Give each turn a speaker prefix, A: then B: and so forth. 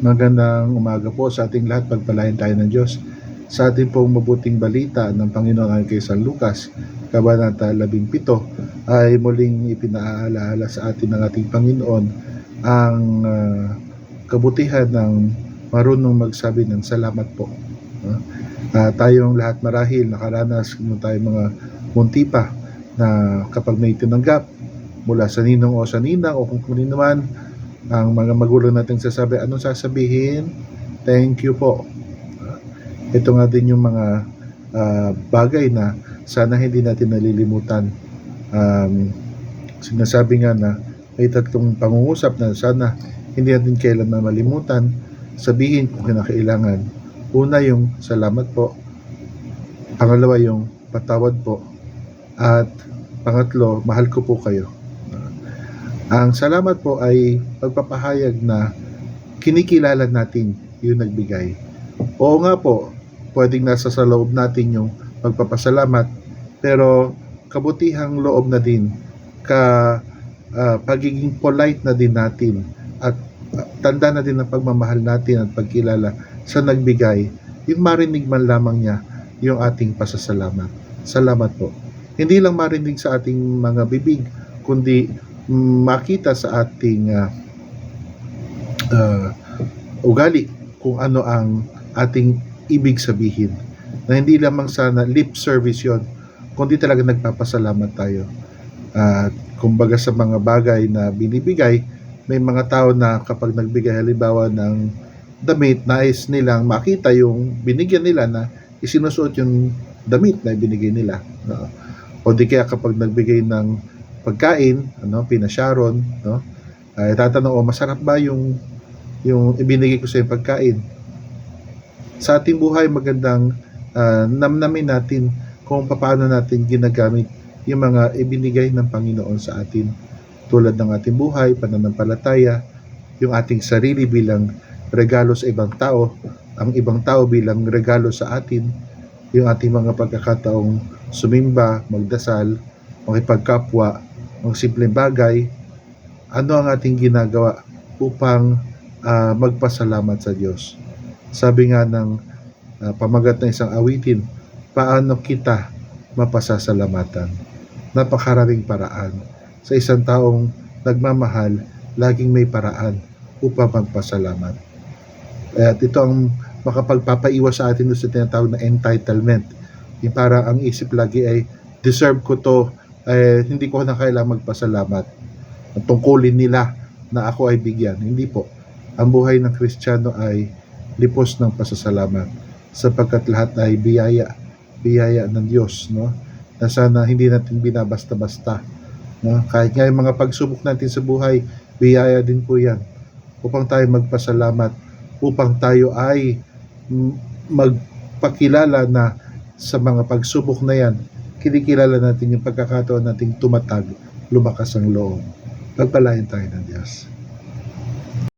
A: Magandang umaga po sa ating lahat. Pagpalain tayo ng Diyos. Sa ating pong mabuting balita ng Panginoon ayon kay San Lucas, Kabanata 17, ay muling ipinaalaala sa atin ng ating Panginoon ang ah, kabutihan ng marunong magsabi ng salamat po. Ah, tayong lahat marahil nakaranas kung tayo mga munti pa na kapag may tinanggap mula sa ninong o sa ninang o kung kunin naman ang mga magulang natin sasabi, anong sasabihin? Thank you po. Ito nga din yung mga ah, bagay na sana hindi natin nalilimutan. Um, sinasabi nga na may tatlong pangungusap na sana hindi natin kailanman malimutan. Sabihin kung kinakailangan. Una yung salamat po. Pangalawa yung patawad po. At pangatlo, mahal ko po kayo. Ang salamat po ay pagpapahayag na kinikilala natin yung nagbigay. Oo nga po, pwedeng nasa sa loob natin yung pagpapasalamat, pero kabutihang loob na din, ka ah, pagiging polite na din natin, at ah, tanda na din ang pagmamahal natin at pagkilala sa nagbigay, yung marinig man lamang niya yung ating pasasalamat. Salamat po. Hindi lang marinig sa ating mga bibig, kundi makita sa ating ah, ah, ugali kung ano ang ating ibig sabihin. Na hindi lamang sana lip service yon, kundi talaga nagpapasalamat tayo. At kumbaga sa mga bagay na binibigay, may mga tao na kapag nagbigay halimbawa ng damit, nais nilang makita yung binigyan nila na isinusuot yung damit na binigay nila. No? O di kaya kapag nagbigay ng pagkain, ano, pinasyaron, no? Ay tatanong, oh, masarap ba yung yung ibinigay ko sa pagkain? Sa ating buhay magandang ah, namnamin natin kung paano natin ginagamit yung mga ibinigay ng Panginoon sa atin tulad ng ating buhay, pananampalataya, yung ating sarili bilang regalo sa ibang tao, ang ibang tao bilang regalo sa atin, yung ating mga pagkakataong sumimba, magdasal, makipagkapwa, mga simpleng bagay, ano ang ating ginagawa upang ah, magpasalamat sa Diyos. Sabi nga ng ah, pamagat ng isang awitin, paano kita mapasasalamatan? Napakaraming paraan. Sa isang taong nagmamahal, laging may paraan upang magpasalamat. At ito ang makapagpapaiwas sa atin sa tinatawag na entitlement. Yung parang ang isip lagi ay, deserve ko to, eh, hindi ko na kailangan magpasalamat. At tungkulin nila na ako ay bigyan. Hindi po. Ang buhay ng Kristiyano ay lipos ng pasasalamat sapagkat lahat ay biyaya, biyaya ng Diyos, no? Na sana hindi natin binabasta-basta, no? Kahit nga yung mga pagsubok natin sa buhay, biyaya din po 'yan upang tayo magpasalamat, upang tayo ay mm, magpakilala na sa mga pagsubok na 'yan, kinikilala natin yung pagkakataon nating tumatag, lumakas ang loob. Pagpalain tayo ng Diyos.